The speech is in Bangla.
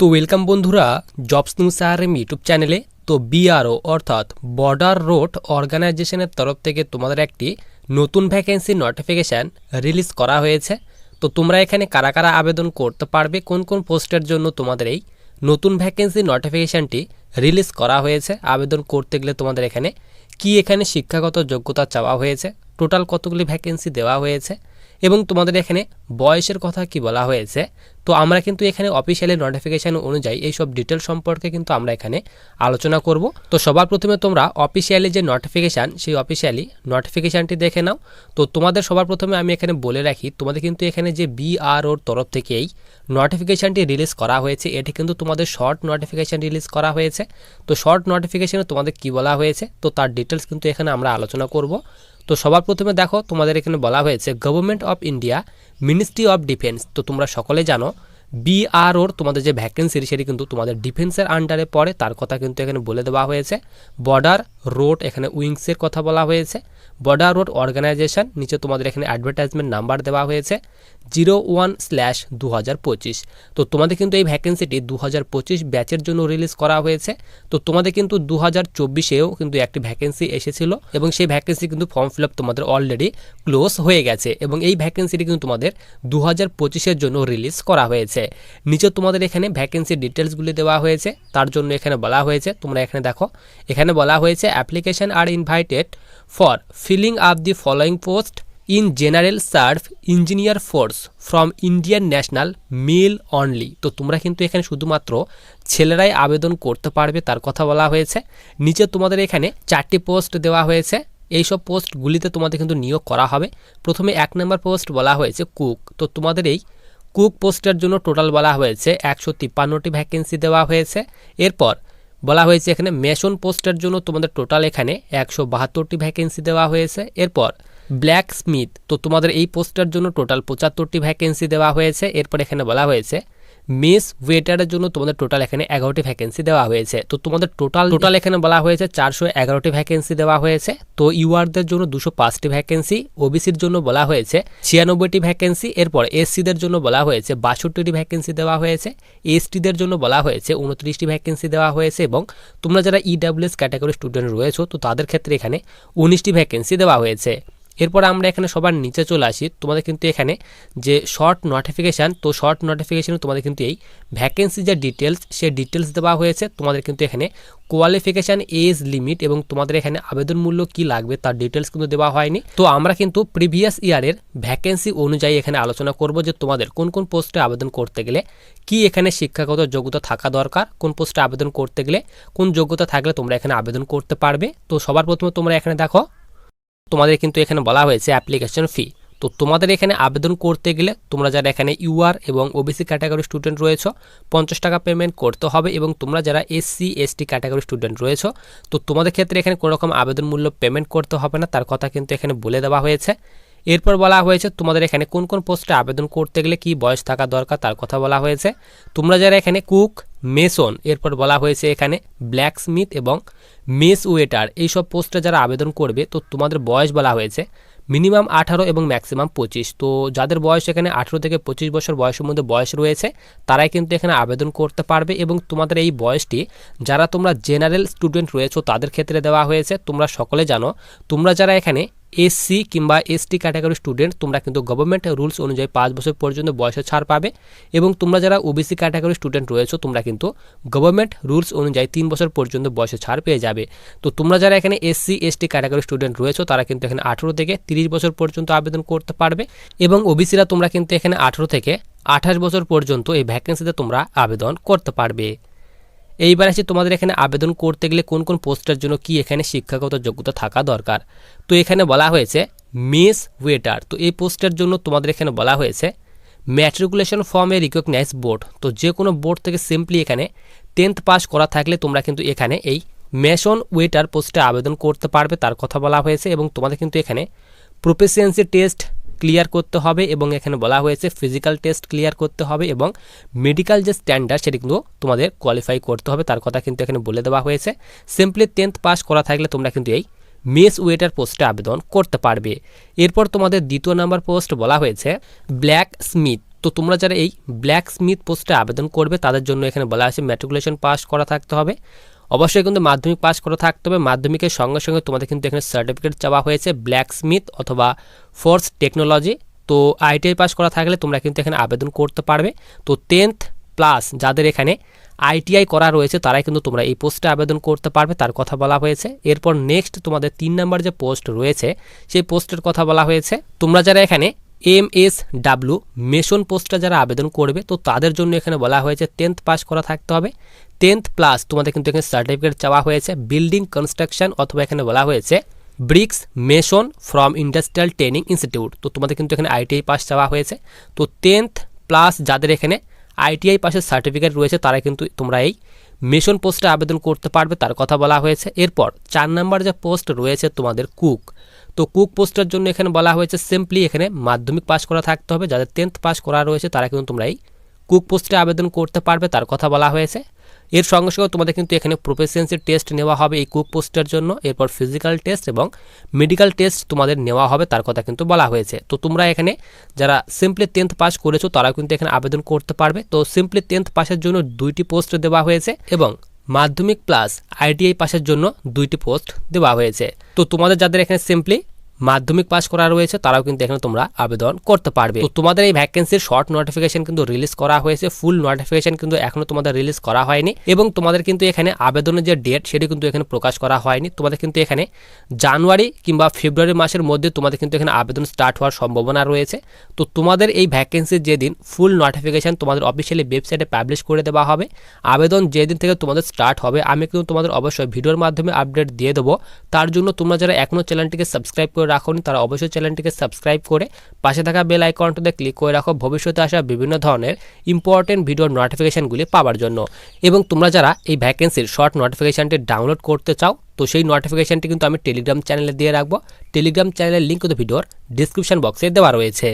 তো ওয়েলকাম বন্ধুরা জবস নিউজ আরএম ইউটিউব চ্যানেলে তো বিআরও অর্থাৎ বর্ডার রোড অর্গানাইজেশনের তরফ থেকে তোমাদের একটি নতুন ভ্যাকেন্সি নোটিফিকেশান রিলিজ করা হয়েছে। তো তোমরা এখানে কারা কারা আবেদন করতে পারবে, কোন কোন পোস্টের জন্য তোমাদের এই নতুন ভ্যাকেন্সি নোটিফিকেশানটি রিলিজ করা হয়েছে, আবেদন করতে গেলে তোমাদের এখানে কি এখানে শিক্ষাগত যোগ্যতা চাওয়া হয়েছে টোটাল কতগুলি ভ্যাকেন্সি দেওয়া হয়েছে। এবং তোমাদের এখানে বয়সের কথা কি বলা হয়েছে? তো আমরা কিন্তু এখানে অফিসিয়ালি নোটিফিকেশান অনুযায়ী এই সব ডিটেল সম্পর্কে কিন্তু আমরা এখানে আলোচনা করব। তো সবার প্রথমে তোমরা অফিসিয়ালি যে নোটিফিকেশান সেই অফিসিয়ালি নোটিফিকেশানটি দেখে নাও। তো তোমাদের সবার প্রথমে আমি এখানে বলে রাখি, তোমাদের কিন্তু এখানে যে বিআরওর তরফ থেকে এই নোটিফিকেশানটি রিলিজ করা হয়েছে। এটি কিন্তু তোমাদের শর্ট নোটিফিকেশান রিলিজ করা হয়েছে। তো শর্ট নোটিফিকেশানে তোমাদের কি বলা হয়েছে? তো তার ডিটেলস কিন্তু এখানে আমরা আলোচনা করব। তো সবার প্রথমে দেখো, তোমাদের এখানে বলা হয়েছে government of India ministry of defence তো তোমরা সকলে জানো বিআরওর তোমাদের যে ভ্যাকেন্সি সেটি কিন্তু তোমাদের ডিফেন্সের আন্ডারে পড়ে। তার কথা কিন্তু এখানে বলে দেওয়া হয়েছে। বর্ডার রোড এখানে উইংসের কথা বলা হয়েছে। বর্ডার রোড অর্গানাইজেশন, নিচে তোমাদের এখানে অ্যাডভার্টাইজমেন্ট নাম্বার দেওয়া হয়েছে জিরো ওয়ান স্ল্যাশ দু হাজার পঁচিশ। তো তোমাদের কিন্তু এই ভ্যাকেন্সিটি দু হাজার পঁচিশ ব্যাচের জন্য রিলিজ করা হয়েছে। তো তোমাদের কিন্তু দু হাজার চব্বিশেও কিন্তু একটি ভ্যাকেন্সি এসেছিল এবং সেই ভ্যাকেন্সি কিন্তু ফর্ম ফিল আপ তোমাদের অলরেডি ক্লোজ হয়ে গেছে এবং এই ভ্যাকেন্সিটি কিন্তু তোমাদের দু হাজার পঁচিশের জন্য রিলিজ করা হয়েছে। নিচে তোমাদের এখানে ভ্যাকেন্সির ডিটেলসগুলি দেওয়া হয়েছে, তার জন্য এখানে বলা হয়েছে, তোমরা এখানে দেখো, এখানে বলা হয়েছে application are invited for filling up the following post in general serve engineer force from Indian national male only তো তোমরা কিন্তু এখানে শুধুমাত্র ছেলেরাই আবেদন করতে পারবে, তার কথা বলা হয়েছে। নিচে তোমাদের এখানে চারটি পোস্ট দেওয়া হয়েছে। এইসব পোস্টগুলিতে তোমাদের কিন্তু নিয়োগ করা হবে। প্রথমে এক নম্বর পোস্ট বলা হয়েছে কুক তো তোমাদের এই কুক পোস্টের জন্য টোটাল বলা হয়েছে একশো তিপ্পান্নটি ভ্যাকেন্সি দেওয়া হয়েছে। এরপর বলা হয়েছে এখানে মেশন পোস্টের জন্য তোমাদের টোটাল এখানে একশো বাহাত্তরটি ভ্যাকেন্সি দেওয়া হয়েছে। এরপর ব্ল্যাক স্মিথ, তো তোমাদের এই পোস্টের জন্য টোটাল পঁচাত্তরটি ভ্যাকেন্সি দেওয়া হয়েছে। এরপর এখানে বলা হয়েছে মিস ওয়েটারের জন্য তোমাদের টোটাল এখানে এগারোটি ভ্যাকেন্সি দেওয়া হয়েছে। তো তোমাদের টোটাল টোটাল এখানে বলা হয়েছে চারশো এগারোটি ভ্যাকেন্সি দেওয়া হয়েছে। তো ইউআরদের জন্য দুশো পাঁচটি ভ্যাকেন্সি ওবিসির জন্য বলা হয়েছে ছিয়ানব্বইটি ভ্যাকেন্সি এরপর এসসিদের জন্য বলা হয়েছে বাষট্টিটি ভ্যাকেন্সি দেওয়া হয়েছে এসটিদের জন্য বলা হয়েছে উনত্রিশটি ভ্যাকেন্সি দেওয়া হয়েছে এবং তোমরা যারা ইডাব্লিউএস ক্যাটাগরি স্টুডেন্ট রয়েছো, তো তাদের ক্ষেত্রে এখানে উনিশটি ভ্যাকেন্সি দেওয়া হয়েছে। এরপর আমরা এখানে সবার নিচে চলে আসি। তোমাদের কিন্তু এখানে যে শর্ট নোটিফিকেশান তো শর্ট নোটিফিকেশানে তোমাদের কিন্তু এই ভ্যাকেন্সি যে ডিটেলস সে ডিটেলস দেওয়া হয়েছে। তোমাদের কিন্তু এখানে কোয়ালিফিকেশান এজ লিমিট এবং তোমাদের এখানে আবেদন মূল্য কি লাগবে তার ডিটেলস কিন্তু দেওয়া হয়নি। তো আমরা কিন্তু প্রিভিয়াস ইয়ারের ভ্যাকেন্সি অনুযায়ী এখানে আলোচনা করব যে তোমাদের কোন কোন পোস্টে আবেদন করতে গেলে কি এখানে শিক্ষাগত যোগ্যতা থাকা দরকার, কোন পোস্টে আবেদন করতে গেলে কোন যোগ্যতা থাকলে তোমরা এখানে আবেদন করতে পারবে। তো সবার প্রথমে তোমরা এখানে দেখো তোমাদের কিন্তু এখানে বলা হয়েছে অ্যাপ্লিকেশন ফি তো তোমাদের এখানে আবেদন করতে গেলে তোমরা যারা এখানে ইউআর এবং ওবিসি ক্যাটাগরি স্টুডেন্ট রয়েছো, পঞ্চাশ টাকা পেমেন্ট করতে হবে এবং তোমরা যারা এসসি এসটি ক্যাটাগরি স্টুডেন্ট রয়েছো, তো তোমাদের ক্ষেত্রে এখানে কোনো রকম আবেদন মূল্য পেমেন্ট করতে হবে না, তার কথা কিন্তু এখানে বলে দেওয়া হয়েছে। এরপর বলা হয়েছে তোমাদের এখানে কোন কোন পোস্টে আবেদন করতে গেলে কি বয়স থাকা দরকার, তার কথা বলা হয়েছে। তোমরা যারা এখানে কুক মেসন এরপর বলা হয়েছে এখানে ব্ল্যাক স্মিথ এবং মেস ওয়েটার, এইসব পোস্টে যারা আবেদন করবে, তো তোমাদের বয়স বলা হয়েছে মিনিমাম আঠারো এবং ম্যাক্সিমাম পঁচিশ। তো যাদের বয়স এখানে আঠারো থেকে পঁচিশ বছর বয়সের মধ্যে বয়স রয়েছে, তারাই কিন্তু এখানে আবেদন করতে পারবে এবং তোমাদের এই বয়সটি, যারা তোমরা জেনারেল স্টুডেন্ট রয়েছো, তাদের ক্ষেত্রে দেওয়া হয়েছে। তোমরা সকলে জানো, তোমরা যারা এখানে এসসি কিংবা এসটি ক্যাটাগরি স্টুডেন্ট তোমরা কিন্তু গভর্নমেন্ট রুলস অনুযায়ী পাঁচ বছর পর্যন্ত বয়সে ছাড় পাবে এবং তোমরা যারা ওবিসি ক্যাটাগরি স্টুডেন্ট রয়েছো, তোমরা কিন্তু গভর্নমেন্ট রুলস অনুযায়ী তিন বছর পর্যন্ত বয়সে ছাড় পেয়ে যাবে। তো তোমরা যারা এখানে এসসি এসটি ক্যাটাগরি স্টুডেন্ট রয়েছো, তারা কিন্তু এখানে আঠেরো থেকে তিরিশ বছর পর্যন্ত আবেদন করতে পারবে এবং ওবিসিরা তোমরা কিন্তু এখানে আঠেরো থেকে আঠাশ বছর পর্যন্ত এই ভ্যাকেন্সিতে তোমরা আবেদন করতে পারবে। এইবার আসি তোমাদের এখানে আবেদন করতে গেলে কোন কোন পোস্টের জন্য কি এখানে শিক্ষাগত যোগ্যতা থাকা দরকার? তো এখানে বলা হয়েছে মেস ওয়েটার তো এই পোস্টের জন্য তোমাদের এখানে বলা হয়েছে ম্যাট্রিকুলেশন ফর্মে রিকগনাইজ বোর্ড তো যে কোনো বোর্ড থেকে সিম্পলি এখানে টেন্থ পাস করা থাকলে তোমরা কিন্তু এখানে এই মেশন ওয়েটার পোস্টে আবেদন করতে পারবে, তার কথা বলা হয়েছে এবং তোমাদের কিন্তু এখানে প্রফেসিয়েন্সি টেস্ট ক্লিয়ার করতে হবে এবং এখানে বলা হয়েছে ফিজিক্যাল টেস্ট ক্লিয়ার করতে হবে এবং মেডিকেল যে স্ট্যান্ডার্ড সেটি কিন্তু তোমাদের কোয়ালিফাই করতে হবে, তার কথা কিন্তু এখানে বলে দেওয়া হয়েছে। সিম্পলি টেন্থ পাস করা থাকলে তোমরা কিন্তু এই মেস ওয়েটার পোস্টে আবেদন করতে পারবে। এরপর তোমাদের দ্বিতীয় নাম্বার পোস্ট বলা হয়েছে ব্ল্যাক স্মিথ তো তোমরা যারা এই ব্ল্যাক স্মিথ পোস্টে আবেদন করবে, তাদের জন্য এখানে বলা আছে ম্যাট্রিকুলেশন পাস করা থাকতে হবে। অবশ্যই কিন্তু মাধ্যমিক পাস করা থাকতে হবে। মাধ্যমিকের সঙ্গে সঙ্গে তোমাদের কিন্তু এখানে সার্টিফিকেট চাওয়া হয়েছে ব্ল্যাক স্মিথ অথবা ফোর্স টেকনোলজি তো আইটিআই পাস করা থাকলে তোমরা কিন্তু এখানে আবেদন করতে পারবে। তো টেন্থ প্লাস যাদের এখানে আইটিআই করা রয়েছে, তারাই কিন্তু তোমরা এই পোস্টে আবেদন করতে পারবে, তার কথা বলা হয়েছে। এরপর নেক্সট তোমাদের তিন নাম্বার যে পোস্ট রয়েছে, সেই পোস্টের কথা বলা হয়েছে। তোমরা যারা এখানে এম এস ডাব্লু মেশন পোস্টটা যারা আবেদন করবে, তো তাদের জন্য এখানে বলা হয়েছে টেন্থ পাস করা থাকতে হবে। টেন্থ প্লাস তোমাদের কিন্তু এখানে সার্টিফিকেট চাওয়া হয়েছে, বিল্ডিং কনস্ট্রাকশন অথবা এখানে বলা হয়েছে bricks mason from industrial training institute. তো তোমাদের কিন্তু এখানে আইটিআই পাস চাওয়া হয়েছে। তো টেন্থ প্লাস যাদের এখানে আইটিআই পাশের সার্টিফিকেট রয়েছে, তারা কিন্তু তোমরা এই মিশন পোস্টে আবেদন করতে পারবে তার কথা বলা হয়েছে। এরপর চার নাম্বার যে পোস্ট রয়েছে তোমাদের কুক। তো কুক পোস্টের জন্য এখানে বলা হয়েছে সিম্পলি এখানে মাধ্যমিক পাস করা থাকতে হবে। যাদের টেন্থ পাস করা রয়েছে তারা কিন্তু তোমরা এই কুক পোস্টে আবেদন করতে পারবে তার কথা বলা হয়েছে। এর সঙ্গে সঙ্গে তোমাদের কিন্তু এখানে প্রফেসেন্সি টেস্ট নেওয়া হবে এই কুক পোস্টের জন্য, এরপর ফিজিক্যাল টেস্ট এবং মেডিকেল টেস্ট তোমাদের নেওয়া হবে, তার কথা কিন্তু বলা হয়েছে। তো তোমরা এখানে যারা সিম্পলি টেন্থ পাস করেছ, তারাও কিন্তু এখানে আবেদন করতে পারবে। তো সিম্পলি টেন্থ পাসের জন্য দুইটি পোস্ট দেওয়া হয়েছে এবং মাধ্যমিক প্লাস আইটিআই পাসের জন্য দুইটি পোস্ট দেওয়া হয়েছে। তো তোমাদের যাদের এখানে সিম্পলি মাধ্যমিক পাস করা রয়েছে, তারাও কিন্তু এখানে তোমরা আবেদন করতে পারবে। তো তোমাদের এই ভ্যাকেন্সির শর্ট নোটিফিকেশন কিন্তু রিলিজ করা হয়েছে ফুল নোটিফিকেশন কিন্তু এখনও তোমাদের রিলিজ করা হয়নি এবং তোমাদের কিন্তু এখানে আবেদনের যে ডেট সেটি কিন্তু এখানে প্রকাশ করা হয়নি। তোমাদের কিন্তু এখানে জানুয়ারি কিংবা ফেব্রুয়ারি মাসের মধ্যে তোমাদের কিন্তু এখানে আবেদন স্টার্ট হওয়ার সম্ভাবনা রয়েছে। তো তোমাদের এই ভ্যাকেন্সির যেদিন ফুল নোটিফিকেশন তোমাদের অফিসিয়ালি ওয়েবসাইটে পাবলিশ করে দেওয়া হবে, আবেদন যেদিন থেকে তোমাদের স্টার্ট হবে, আমি কিন্তু তোমাদের অবশ্যই ভিডিওর মাধ্যমে আপডেট দিয়ে দেবো। তার জন্য তোমরা যারা এখনও চ্যানেলটিকে সাবস্ক্রাইব করে রাখোনি, তারা অবশ্যই চ্যানেলটিকে সাবস্ক্রাইব করে পাশে থাকা বেল আইকনটিতে ক্লিক করে রাখো ভবিষ্যতে আসা বিভিন্ন ধরনের ইম্পর্টেন্ট ভিডিওর নোটিফিকেশনগুলি পাওয়ার জন্য। এবং তোমরা যারা এই ভ্যাকেন্সির শর্ট নোটিফিকেশানটি ডাউনলোড করতে চাও, তো সেই নোটিফিকেশানটি কিন্তু আমি টেলিগ্রাম চ্যানেলে দিয়ে রাখব। টেলিগ্রাম চ্যানেলের লিঙ্ক কিন্তু ভিডিওর ডিসক্রিপশন বক্সে দেওয়া রয়েছে।